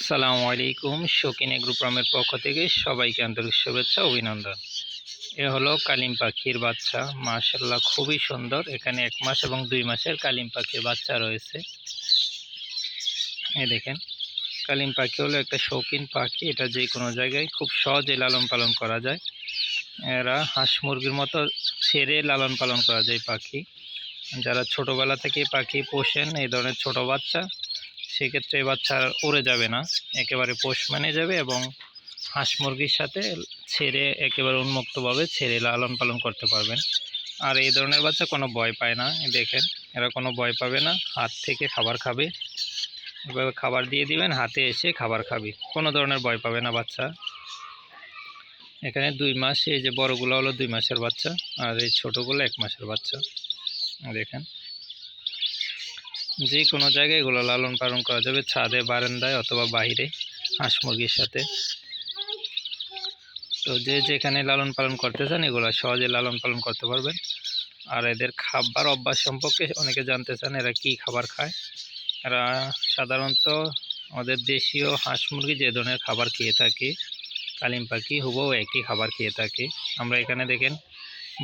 আসসালামু আলাইকুম। শৌখিন গ্রুপ্রামের পক্ষ থেকে সবাইকে আন্তরিক শুভেচ্ছা, অভিনন্দন। এ হলো কালিম পাখির বাচ্চা। মাশাল্লাহ খুবই সুন্দর। এখানে এক মাস এবং দুই মাসের কালিম পাখির বাচ্চা রয়েছে। এ দেখেন, কালিম পাখি হলো একটা শৌখিন পাখি। এটা যে কোনো জায়গায় খুব সহজে লালন পালন করা যায়। এরা হাঁস মুরগির মতো ছেড়ে লালন পালন করা যায় পাখি। যারা ছোটোবেলা থেকে পাখি পোষেন, এই ধরনের ছোট বাচ্চা সেক্ষেত্রে বাচ্চা উড়ে যাবে না, একেবারে পোষ মানে যাবে এবং হাঁস মুরগির সাথে ছেড়ে একেবারে উন্মুক্তভাবে ছেড়ে লালন পালন করতে পারবেন। আর এই ধরনের বাচ্চা কোনো ভয় পায় না, দেখেন এরা কোনো ভয় পাবে না, হাত থেকে খাবার খাবে। এভাবে খাবার দিয়ে দিবেন, হাতে এসে খাবার খাবে, কোনো ধরনের ভয় পাবে না বাচ্চা। এখানে দুই মাস, এই যে বড়গুলো হলো দুই মাসের বাচ্চা, আর এই ছোটোগুলো এক মাসের বাচ্চা। দেখেন। যে কোনো জায়গায় এগুলো লালন পালন করা যাবে, ছাদে, বারান্দায় অথবা বাইরে হাঁস মুরগির সাথে। তো যে যেখানে লালন পালন করতে চান, এগুলো সহজে লালন পালন করতে পারবেন। আর এদের খাবার অভ্যাস সম্পর্কে অনেকে জানতে চান, এরা কি খাবার খায়। এরা সাধারণত আমাদের দেশীয় হাঁস মুরগি যে ধরনের খাবার খেয়ে থাকে, কালিম পাখি হুবও একই খাবার খেয়ে থাকে। আমরা এখানে দেখেন,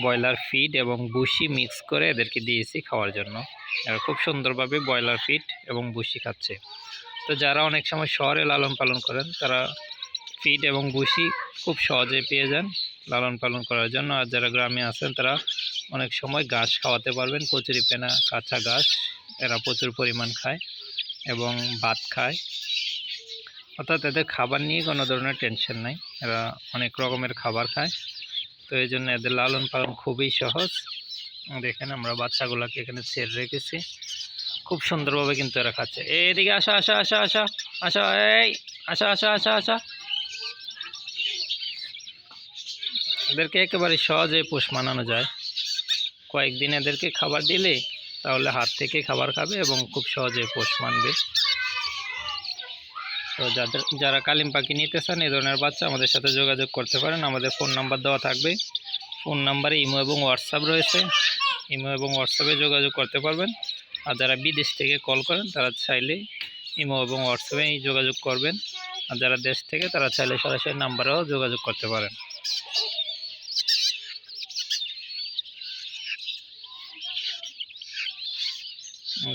ব্রয়লার ফিড এবং বুসি মিক্স করে এদেরকে দিয়েছি খাওয়ার জন্য। খুব সুন্দরভাবে ব্রয়লার ফিট এবং বুসি খাচ্ছে। তো যারা অনেক সময় শহরে লালন পালন করেন, তারা ফিড এবং বুসি খুব সহজে পেয়ে যান লালন পালন করার জন্য। আর যারা গ্রামে আছেন, তারা অনেক সময় ঘাস খাওয়াতে পারবেন, কচুরি পেনা, কাঁচা ঘাস, এরা প্রচুর পরিমাণ খায় এবং ভাত খায়। অর্থাৎ এদের খাবার নিয়ে কোনো ধরনের টেনশন নাই, এরা অনেক রকমের খাবার খায়। তো এই জন্য এদের লালন পালন খুবই সহজ। দেখেন আমরা বাচ্চাগুলোকে এখানে ছেড়ে রেখেছি। খুব সুন্দরভাবে কিন্তু এরা খাচ্ছে। এদিকে আসা আসা আসা আসা আসা, এই, আসা আসা আসা আসা। এদেরকে একেবারে সহজে পোষ মানানো যায়। কয়েকদিন এদেরকে খাবার দিলে তাহলে হাত থেকে খাবার খাবে এবং খুব সহজে পোষ মানবে। তো যাদের, যারা কালিম পাখি নিতে চান এই ধরনের বাচ্চা আমাদের সাথে যোগাযোগ করতে পারেন। আমাদের ফোন নাম্বার দেওয়া থাকবে। ফোন নাম্বারে ইমো এবং হোয়াটসঅ্যাপ রয়েছে। ইমো এবং হোয়াটসঅ্যাপে যোগাযোগ করতে পারবেন। আর যারা বিদেশ থেকে কল করেন, তারা চাইলে ইমো এবং হোয়াটসঅ্যাপেই যোগাযোগ করবেন। আর যারা দেশ থেকে, তারা চাইলে সরাসরি নাম্বারেও যোগাযোগ করতে পারেন।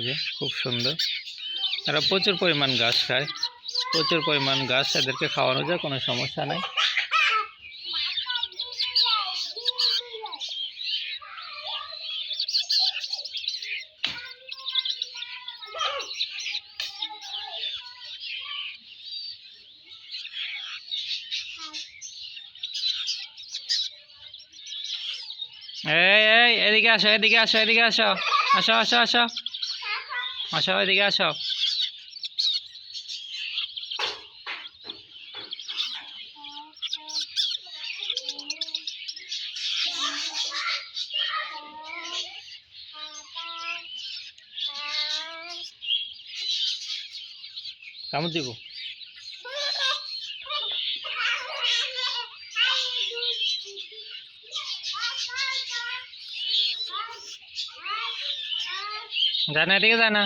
যে, খুব সুন্দর। এরা প্রচুর পরিমাণ ঘাস খায়। প্রচুর পরিমাণ ঘাস এদেরকে খাওয়ানো যায়, কোনো সমস্যা নেই। এই এই, এদিকে আসো এদিকে আসো এদিকে আসো। আসো আসো আসো। আসো, এদিকে আসো। কামড় দিব? যায় না এদিকে যায় না